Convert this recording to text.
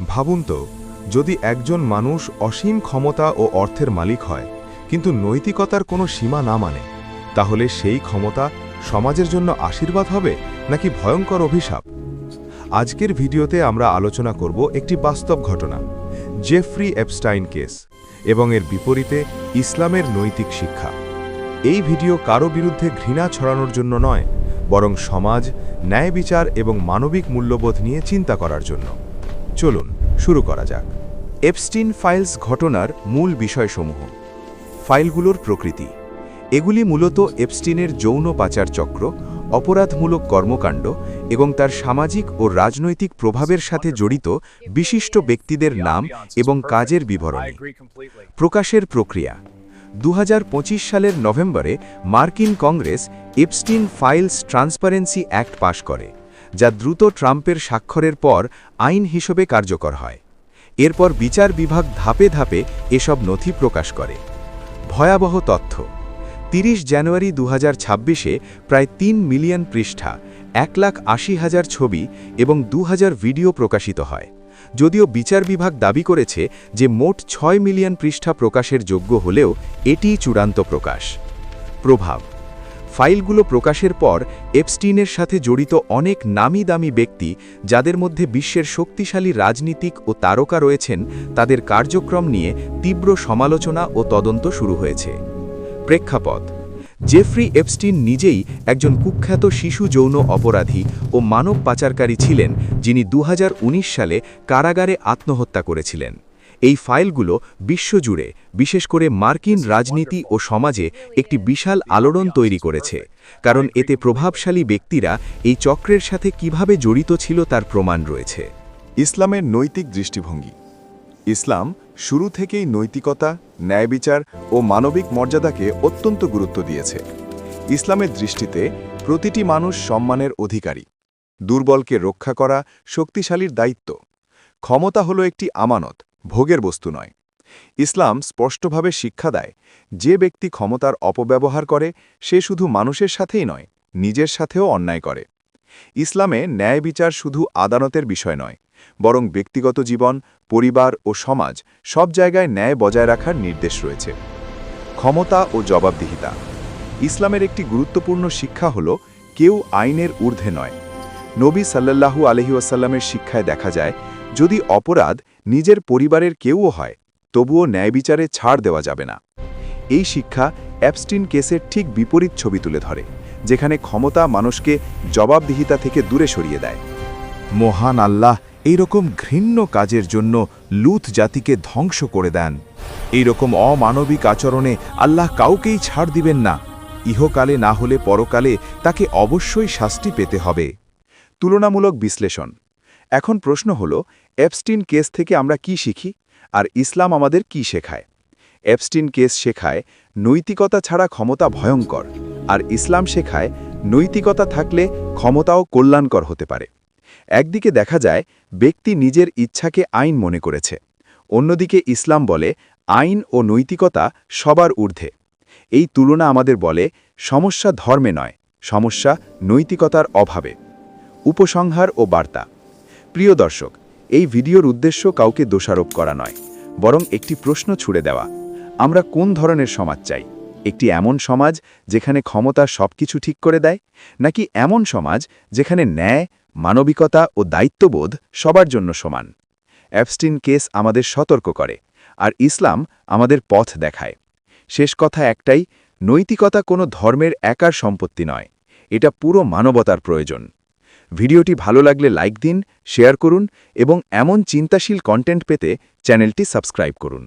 ভাবুন তো, যদি একজন মানুষ অসীম ক্ষমতা ও অর্থের মালিক হয়, কিন্তু নৈতিকতার কোনো সীমা না মানে তাহলে সেই ক্ষমতা সমাজের জন্য আশীর্বাদ হবে নাকি ভয়ঙ্কর অভিশাপ? আজকের ভিডিওতে আমরা আলোচনা করব একটি বাস্তব ঘটনা জেফ্রি এপস্টাইন কেস এবং এর বিপরীতে ইসলামের নৈতিক শিক্ষা। এই ভিডিও কারও বিরুদ্ধে ঘৃণা ছড়ানোর জন্য নয়, বরং সমাজ, ন্যায় বিচার এবং মানবিক মূল্যবোধ নিয়ে চিন্তা করার জন্য। চলুন, শুরু করা যাক। এপস্টিন ফাইলস ঘটনার মূল বিষয়সমূহ। ফাইলগুলোর প্রকৃতি। এগুলি মূলত এপস্টিনের যৌন পাচার চক্র, অপরাধমূলক কর্মকাণ্ড এবং তার সামাজিক ও রাজনৈতিক প্রভাবের সাথে জড়িত বিশিষ্ট ব্যক্তিদের নাম এবং কাজের বিবরণী। প্রকাশের প্রক্রিয়া। দু হাজার পঁচিশ সালের নভেম্বরে মার্কিন Congress Epstein Files Transparency Act পাশ করে। যা দ্রুত ট্রাম্পের স্বাক্ষরের পর আইন হিসেবে কার্যকর হয়। এরপর বিচার বিভাগ ধাপে ধাপে এসব নথি প্রকাশ করে। ভয়াবহ তথ্য। তিরিশ জানুয়ারি দু ছাব্বিশে প্রায় তিন মিলিয়ন পৃষ্ঠা, এক লাখ আশি হাজার ছবি এবং দু হাজার ভিডিও প্রকাশিত হয়। যদিও বিচার বিভাগ দাবি করেছে যে মোট ছয় মিলিয়ন পৃষ্ঠা প্রকাশের যোগ্য হলেও এটিই চূড়ান্ত প্রকাশ। প্রভাব। ফাইলগুলো প্রকাশের পর এপস্টিনের সাথে জড়িত অনেক নামি দামি ব্যক্তি, যাদের মধ্যে বিশ্বের শক্তিশালী রাজনীতিক ও তারকা রয়েছেন, তাদের কার্যক্রম নিয়ে তীব্র সমালোচনা ও তদন্ত শুরু হয়েছে। প্রেক্ষাপট, জেফ্রি এপস্টিন নিজেই একজন কুখ্যাত শিশু যৌন অপরাধী ও মানব পাচারকারী ছিলেন, যিনি দু হাজার উনিশ সালে কারাগারে আত্মহত্যা করেছিলেন। এই ফাইলগুলো বিশ্বজুড়ে বিশেষ করে মার্কিন রাজনীতি ও সমাজে একটি বিশাল আলোড়ন তৈরি করেছে কারণ এতে প্রভাবশালী ব্যক্তিরা এই চক্রের সাথে কীভাবে জড়িত ছিল তার প্রমাণ রয়েছে। ইসলামের নৈতিক দৃষ্টিভঙ্গি। ইসলাম শুরু থেকেই নৈতিকতা ন্যায়বিচার ও মানবিক মর্যাদাকে অত্যন্ত গুরুত্ব দিয়েছে। ইসলামের দৃষ্টিতে প্রতিটি মানুষ সম্মানের অধিকারী। দুর্বলকে রক্ষা করা শক্তিশালীর দায়িত্ব। ক্ষমতা হলো একটি আমানত। ভোগের বস্তু নয়। ইসলাম স্পষ্টভাবে শিক্ষা দেয়, যে ব্যক্তি ক্ষমতার অপব্যবহার করে, সে শুধু মানুষের সাথেই নয়, নিজের সাথেও অন্যায় করে। ইসলামে ন্যায় বিচার শুধু আদালতের বিষয় নয়, বরং ব্যক্তিগত জীবন, পরিবার ও সমাজ সব জায়গায় ন্যায় বজায় রাখার নির্দেশ রয়েছে। ক্ষমতা ও জবাবদিহিতা। ইসলামের একটি গুরুত্বপূর্ণ শিক্ষা হল, কেউ আইনের ঊর্ধ্বে নয়। নবী সাল্লাল্লাহু আলহিউসাল্লামের শিক্ষায় দেখা যায়, যদি অপরাধ নিজের পরিবারের কেউও হয়, তবুও ন্যায় বিচারে ছাড় দেওয়া যাবে না। এই শিক্ষা অ্যাপস্টিন কেসের ঠিক বিপরীত ছবি তুলে ধরে, যেখানে ক্ষমতা মানুষকে জবাবদিহিতা থেকে দূরে সরিয়ে দেয়। মহান আল্লাহ এইরকম ঘৃণ্য কাজের জন্য লুথ জাতিকে ধ্বংস করে দেন। এইরকম অমানবিক আচরণে আল্লাহ কাউকেই ছাড় দিবেন না। ইহকালে না হলে পরকালে তাকে অবশ্যই শাস্তি পেতে হবে। তুলনামূলক বিশ্লেষণ। এখন প্রশ্ন হল অ্যাপস্টিন কেস থেকে আমরা কি শিখি? আর ইসলাম আমাদের কি শেখায়? অ্যাপস্টিন কেস শেখায়, নৈতিকতা ছাড়া ক্ষমতা ভয়ঙ্কর। আর ইসলাম শেখায়, নৈতিকতা থাকলে ক্ষমতাও কল্যাণকর হতে পারে। একদিকে দেখা যায়, ব্যক্তি নিজের ইচ্ছাকে আইন মনে করেছে। অন্যদিকে ইসলাম বলে, আইন ও নৈতিকতা সবার ঊর্ধ্বে। এই তুলনা আমাদের বলে, সমস্যা ধর্মে নয়, সমস্যা নৈতিকতার অভাবে। উপসংহার ও বার্তা। প্রিয় দর্শক, এই ভিডিওর উদ্দেশ্য কাউকে দোষারোপ করা নয়, বরং একটি প্রশ্ন ছুড়ে দেওয়া। আমরা কোন ধরনের সমাজ চাই? একটি এমন সমাজ যেখানে ক্ষমতা সবকিছু ঠিক করে দেয়, নাকি এমন সমাজ যেখানে ন্যায়, মানবিকতা ও দায়িত্ববোধ সবার জন্য সমান? অ্যাপস্টিন কেস আমাদের সতর্ক করে, আর ইসলাম আমাদের পথ দেখায়। শেষ কথা একটাই, নৈতিকতা কোনো ধর্মের একার সম্পত্তি নয়, এটা পুরো মানবতার প্রয়োজন। ভিডিওটি ভালো লাগলে লাইক দিন, শেয়ার করুন এবং এমন চিন্তাশীল কন্টেন্ট পেতে চ্যানেলটি সাবস্ক্রাইব করুন।